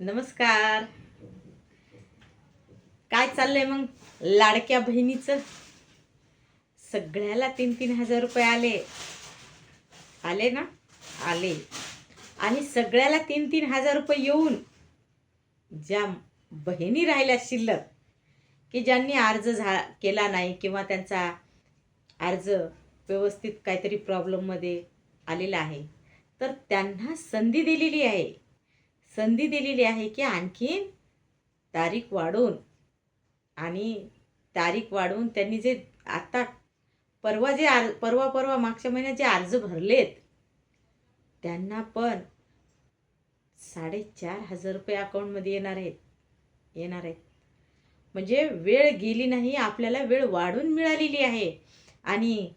नमस्कार. काय चाललंय मग लाडक्या बहिणीचं? सगळ्याला तीन तीन हजार रुपये आले. आले ना? आले. आणि सगळ्याला तीन तीन हजार रुपये येऊन ज्या बहिणी राहिल्या शिल्लक की ज्यांनी अर्ज झा केला नाही किंवा त्यांचा अर्ज व्यवस्थित काहीतरी प्रॉब्लेममध्ये आलेला आहे तर त्यांना संधी दिलेली आहे. संधी दिलेली आहे की आणखीन तारीख वाढवून आणि तारीख वाढवून त्यांनी जे आता परवा जे आर परवा परवा मागच्या महिन्यात जे अर्ज भरलेत त्यांना पण साडेचार हजार रुपये अकाउंटमध्ये येणार आहेत. येणार आहेत. म्हणजे वेळ गेली नाही आपल्याला वेळ वाढून मिळालेली आहे. आणि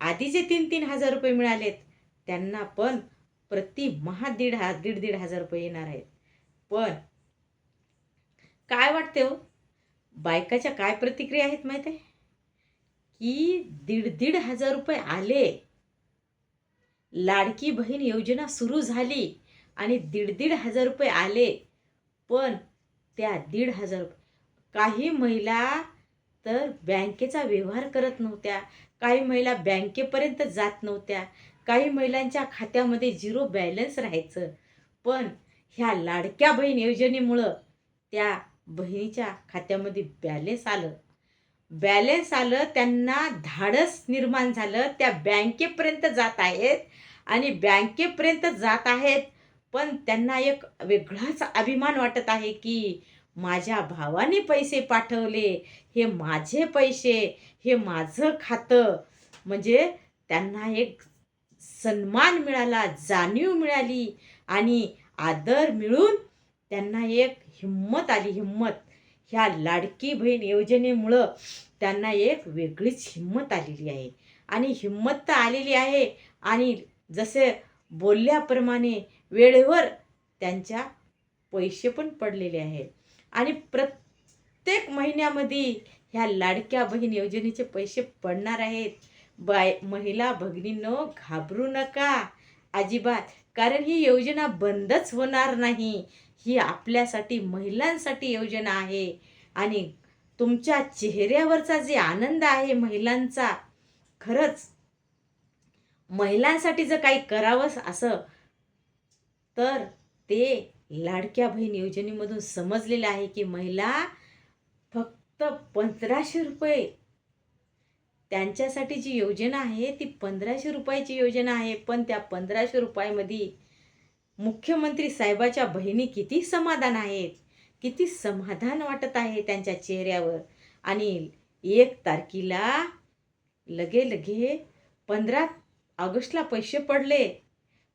आधी जे तीन तीन हजार रुपये मिळालेत त्यांना पण प्रति महा दीड हा दीड दीड हजार रुपये येणार आहेत. पण काय वाटते हो? बायकाच्या काय प्रतिक्रिया आहेत माहीत आहे? की दीड दीड हजार रुपये आले लाडकी बहीण योजना सुरू झाली आणि दीड दीड हजार रुपये आले पण त्या दीड हजार रुपये काही महिला तर बँकेचा व्यवहार करत नव्हत्या काही महिला बँकेपर्यंत जात नव्हत्या काही महिलांच्या खात्यामध्ये झिरो बॅलन्स राहायचं. पण ह्या लाडक्या बहीण योजनेमुळं त्या बहिणीच्या खात्यामध्ये बॅलेन्स आलं. बॅलेन्स आलं त्यांना धाडस निर्माण झालं त्या बँकेपर्यंत जात आहेत आणि बँकेपर्यंत जात आहेत. पण त्यांना एक वेगळाच अभिमान वाटत आहे की माझ्या भावाने पैसे पाठवले हे माझे पैसे हे माझं खातं. म्हणजे त्यांना एक सन्मान मिळाला जाणीव मिळाली आणि आदर मिळून त्यांना एक हिंमत आली. हिंमत ह्या लाडकी बहीण योजनेमुळं त्यांना एक वेगळीच हिंमत आलेली आहे. आणि हिंमत तर आलेली आहे आणि जसे बोलल्याप्रमाणे वेळेवर त्यांच्या पैसे पण पडलेले आहेत. आणि प्रत्येक महिन्यामध्ये ह्या लाडक्या बहीण योजनेचे पैसे पडणार आहेत. बाय महिला भगिनींनो घाबरू नका. अजिबात. कारण ही योजना बंदच होणार नाही. ही आपल्यासाठी महिलांसाठी योजना आहे. आणि तुमच्या चेहऱ्यावरचा जे आनंद आहे महिलांचा खरंच महिलांसाठी जर काही करावंच असं तर ते लाडक्या बहीण योजनेमधून समजलेलं आहे की महिला फक्त पंधराशे रुपये त्यांच्यासाठी जी योजना आहे ती पंधराशे रुपयाची योजना आहे. पण त्या पंधराशे रुपयामध्ये मुख्यमंत्री साहेबाच्या बहिणी किती समाधान आहेत? किती समाधान वाटत आहे त्यांच्या चेहऱ्यावर? आणि एक तारखेला लगे लगे पंधरा ऑगस्टला पैसे पडले.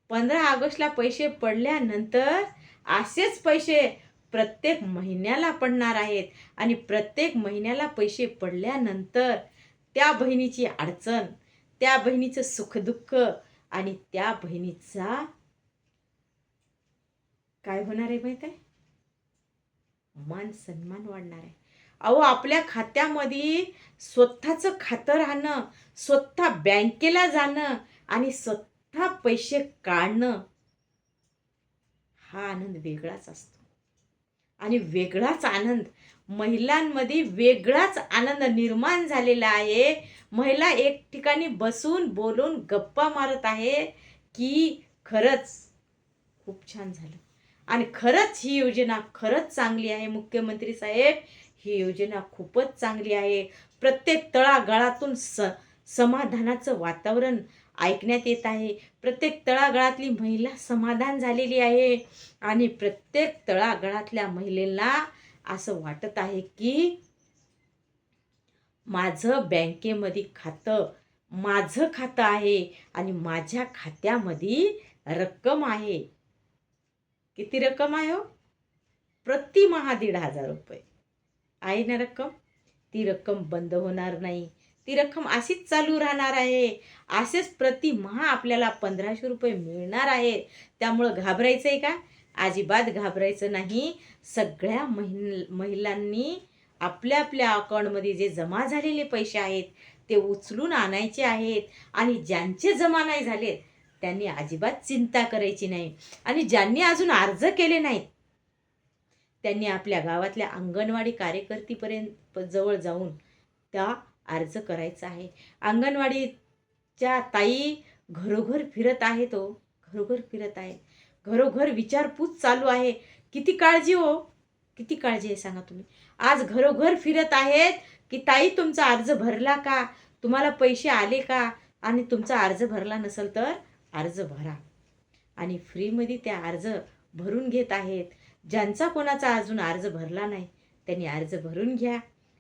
पंधरा ऑगस्टला पैसे पडल्यानंतर असेच पैसे प्रत्येक महिन्याला पडणार आहेत. आणि प्रत्येक महिन्याला पैसे पडल्यानंतर त्या बहिणीची अडचण त्या बहिणीचं सुखदुःख आणि त्या बहिणीचा काय होणार आहे माहीत आहे? मान सन्मान वाढणार आहे. अहो आपल्या खात्यामध्ये स्वतःचं खातं राहणं स्वतः बँकेला जाणं आणि स्वतः पैसे काढणं हा आनंद वेगळाच असतो. आणि वेगळाच आनंद. महिलांमध्ये वेगळाच आनंद निर्माण झालेला आहे. महिला एक ठिकाणी बसून बोलून गप्पा मारत आहे की खरंच खूप छान झालं. आणि खरंच ही योजना खरंच चांगली आहे मुख्यमंत्री साहेब. ही योजना खूपच चांगली आहे. प्रत्येक तळागाळातून स समाधानाचं वातावरण ऐकण्यात येत आहे. प्रत्येक तळागळातली महिला समाधान झालेली आहे. आणि प्रत्येक तळागळातल्या महिलेला असं वाटत आहे की माझं बँकेमध्ये खातं माझं खातं आहे आणि माझ्या खात्यामध्ये रक्कम आहे. किती रक्कम आहे हो? प्रति महा दीड हजार रुपये. आहे ना रक्कम? ती रक्कम बंद होणार नाही. ती रक्कम अशीच चालू राहणार आहे. असेच प्रति महा आपल्याला पंधराशे रुपये मिळणार आहेत. त्यामुळं घाबरायचं आहे का? अजिबात घाबरायचं नाही. सगळ्या महिल महिलांनी आपल्या आपल्या अकाउंटमध्ये जे जमा झालेले पैसे आहेत ते उचलून आणायचे आहेत. आणि ज्यांचे जमा नाही झालेत त्यांनी अजिबात चिंता करायची नाही. आणि ज्यांनी अजून अर्ज केले नाहीत त्यांनी आपल्या गावातल्या अंगणवाडी कार्यकर्तीपर्यंत जवळ जाऊन त्या अर्ज करायचा आहे. अंगणवाडीच्या ताई घरोघर फिरत आहे तो. घरोघर फिरत आहे. घरोघर विचारपूस चालू आहे. किती काळजी हो? किती काळजी आहे सांगा तुम्ही. आज घरोघर फिरत आहेत की ताई तुमचा अर्ज भरला का? तुम्हाला पैसे आले का? आणि तुमचा अर्ज भरला नसेल तर अर्ज भरा. आणि फ्रीमध्ये त्या अर्ज भरून घेत आहेत. ज्यांचा कोणाचा अजून अर्ज भरला नाही त्यांनी अर्ज भरून घ्या.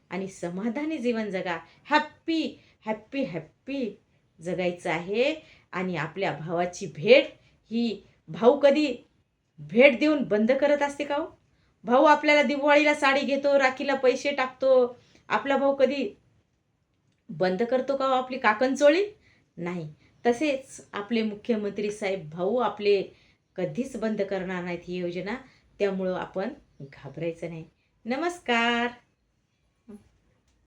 आणि समाधानी जीवन जगा. हॅप्पी हॅप्पी हॅप्पी जगायचं आहे. आणि आपल्या भावाची भेट ही भाऊ कधी भेट देऊन बंद करत असते का हो? भाऊ आपल्याला दिवाळीला साडी घेतो राखीला पैसे टाकतो. आपला भाऊ कधी बंद करतो का हो आपली काकणचोळी? नाही. तसेच आपले मुख्यमंत्री साहेब भाऊ आपले कधीच बंद करणार नाहीत ही योजना. त्यामुळं आपण घाबरायचं नाही. नमस्कार.